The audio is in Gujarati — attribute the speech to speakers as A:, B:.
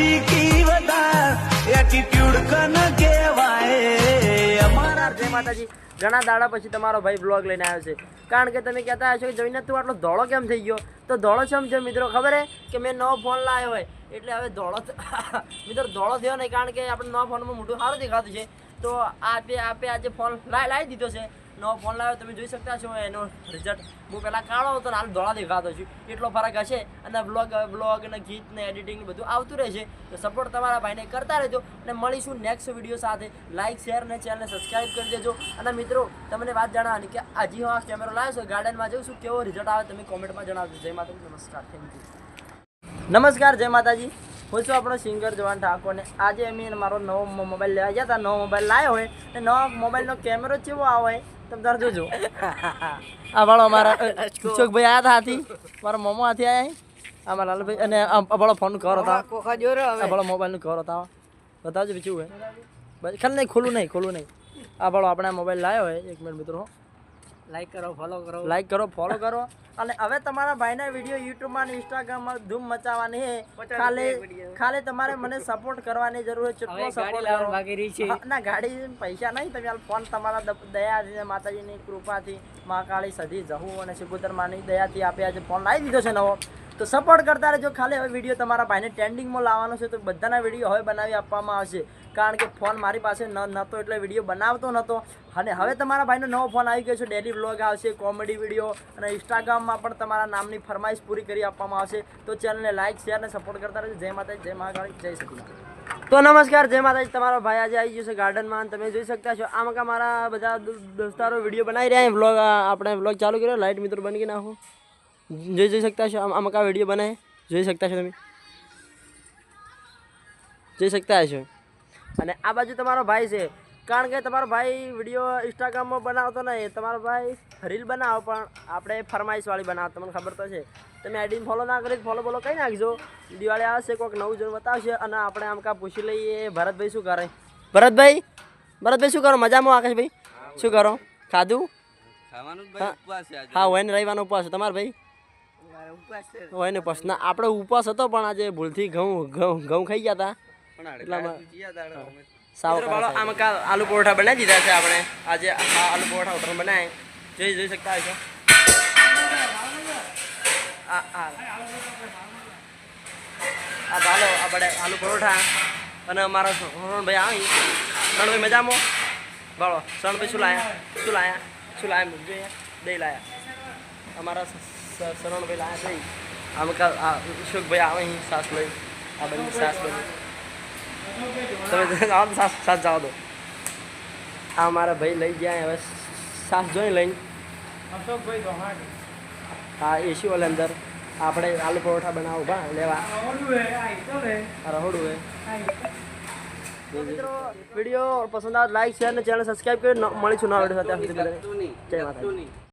A: શીખી બધા એટીટ્યુડ કન કહેવાય અમારા જય માતાજી, ઘણા દાડા પછી તમારો ભાઈ બ્લોગ લઈને આવ્યો છે. કારણ કે તમે કહેતા હશો કે જઈને તું આટલો ધોળો કેમ થઈ ગયો? તો ધોળો છે સમજો મિત્રો, ખબર હે? કે મેં નવો ફોન લાવ્યો હોય. એટલે હવે ધોળો મિત્રો, ધોળો થયો નહીં, કારણ કે આપણે નવા ફોનમાં મોટું સારું દેખાતું છે. તો આપે આપે આજે ફોન લાવી દીધો છે. નવો ફોન લાવ્યો, તમે જોઈ શકતા છો એનો રિઝલ્ટ હું પહેલાં કાળો હતો ને હાલ ધોળા દેખાતો છું. એટલો ફરક હશે. અને બ્લોગ બ્લોગ ને ગીત ને એડિટિંગ બધું આવતું રહેશે. તો સપોર્ટ તમારા ભાઈને કરતા રહેજો અને મળીશું નેક્સ્ટ વીડિયો સાથે. લાઇક શેર ને ચેનલને સબસ્ક્રાઇબ કરી દેજો. અને મિત્રો, તમને વાત જણાવવાની કે હજી હું આ કેમેરો લાવ્યો છું ગાર્ડનમાં જઉં છું, કેવો રિઝલ્ટ આવે તમે કોમેન્ટમાં જણાવજો. જય માતાજી, નમસ્કાર. થેન્ક યુ નમસ્કાર, જય માતાજી. હું છું આપણો સિંગર જવાન ઠાકોર ને આજે અમે મારો નવો મોબાઈલ લેવા ગયા હતા. નવો મોબાઈલ લાવ્યો હોય. અને નવા મોબાઈલનો કેમેરો કેવો આવે તમે તાર જોજો. આ વાળો અમારા ભાઈ આયા હતા હાથી. મારા મોમો હાથી આયા અમારા લાલભાઈ અને આ આ ફોન કરો હતા
B: કોખા જોરો
A: આ વાળો મોબાઈલનું કર હતા બતાવજો બીજું હે. બસ ખાલી નહીં ખોલું નહીં ખોલું નહીં. આ વાળો આપણે મોબાઈલ લાવ્યો હોય એક મિનિટ મિત્રો
B: લાઈક કરો ફોલો કરો.
A: લાઈક કરો ફોલો કરો. અને હવે તમારા ભાઈના વીડિયો યુટ્યુબમાં અને ઇન્સ્ટાગ્રામમાં ધૂમ મચાવવાની છે. ખાલી ખાલી તમારે મને સપોર્ટ કરવાની જરૂર છે ચૂંટણી
B: ગાડી
A: સપોર્ટ કરો.
B: છે.
A: ના ગાડી પૈસા નહીં તમે ફોન તમારા દયાથી ને માતાજીની કૃપાથી મહાકાળી સધી જહુ અને સિબુદર માની દયાથી આપે આજે ફોન લાવી દીધો છે નવો. તો સપોર્ટ કરતા રહેજો. ખાલી હવે વીડિયો તમારા ભાઈને ટ્રેન્ડિંગમાં લાવવાનો છે તો બધાના વીડિયો હવે બનાવી આપવામાં આવશે. કારણ કે ફોન મારી પાસે ન નહોતો એટલે વીડિયો બનાવતો નહોતો અને હવે તમારા ભાઈનો નવો ફોન આવી ગયો છે. ડેલી વ્લોગ આવશે કોમેડી વીડિયો અને ઇન્સ્ટાગ્રામમાં પણ તમારા નામની ફરમાઈશ પૂરી કરી આપવામાં આવશે. તો ચેનલને લાઇક શેર અને સપોર્ટ કરતા રહેજો. જય માતાજી, જય મહાકાળી, જય સતી તો નમસ્કાર, જય માતાજી. તમારો ભાઈ આજે આવી ગયો છે ગાર્ડનમાં તમે જોઈ શકતા છો. આમાં મારા બધા દોસ્તારો વીડિયો બનાવી રહ્યા વ્લોગ આપણે વ્લોગ ચાલુ કર્યો. લાઇટ મિત્રો બની નાખો. જોઈ જોઈ શકતા છો આમ- કા વીડિયો બનાવે જોઈ શકતા છો તમે? જોઈ શકતા છો અને આ બાજુ તમારો ભાઈ છે. કારણ કે તમારો ભાઈ વીડિયો ઇન્સ્ટાગ્રામમાં બનાવતો નહીં. તમારો ભાઈ રીલ બનાવો પણ આપણે ફરમાઈશવાળી બનાવો. તમને ખબર તો છે. તમે આઈડીને ફોલો ના કરી ફોલો બોલો કઈ નાખજો. દિવાળી આવશે કોઈક નવું જોઈને બતાવશે અને આપણે આમ કા પૂછી લઈએ. ભરતભાઈ શું કરે? ભરતભાઈ? ભરતભાઈ શું કરો? મજામાં આકાશભાઈ શું કરો? ખાધું? હા. હોય ને રવિવારનો ઉપવાસ તમારો ભાઈ? હોય ને ઉપવાસ ના આપણે ઉપવાસ હતો પણ આજે ભૂલથી ઘઉં ઘઉં ઘઉં ખાઈ ગયા હતા
C: પણ
A: એટલામાં- સાવ આમાં કા આલુ પરોઠા બનાવી દીધા છે આપણે. આજે આ આલુ પરોઠા હોટલ બનાવે. જોઈ જોઈ શકતા હશો? આ આ. આ ભાલો આપણે આલુ પરોઠા. અને અમારા શરણભાઈ આવી. શરણભાઈ મજામાં? ભાળો શરણભાઈ શું લાયા? શું લાયા? શું લાયા મૂકજો અહીંયા દહીં લાયા. અમારા શરણભાઈ લાયા દહીં આમ આ અશોકભાઈ આવે અહીં સાસ લઈ. આ બધી સાસ બની તમે આવો સાસ સાસ જાઓ દો. આ મારા ભાઈ લઈ ગયા હવે સાસ જોઈ લઈ
B: અશોકભાઈ દોહાડ
A: આ એસી વાળા અંદર. આપણે આલુ પરોઠા બનાવો. ભા લેવા.
B: ઓલું હે હે.
A: રહોડું હે વીડિયો પસંદ આવે લાઈક શેર અને ચેનલ સબસ્ક્રાઈબ કરી. મળીશું ના વીડિયો સાથે. જય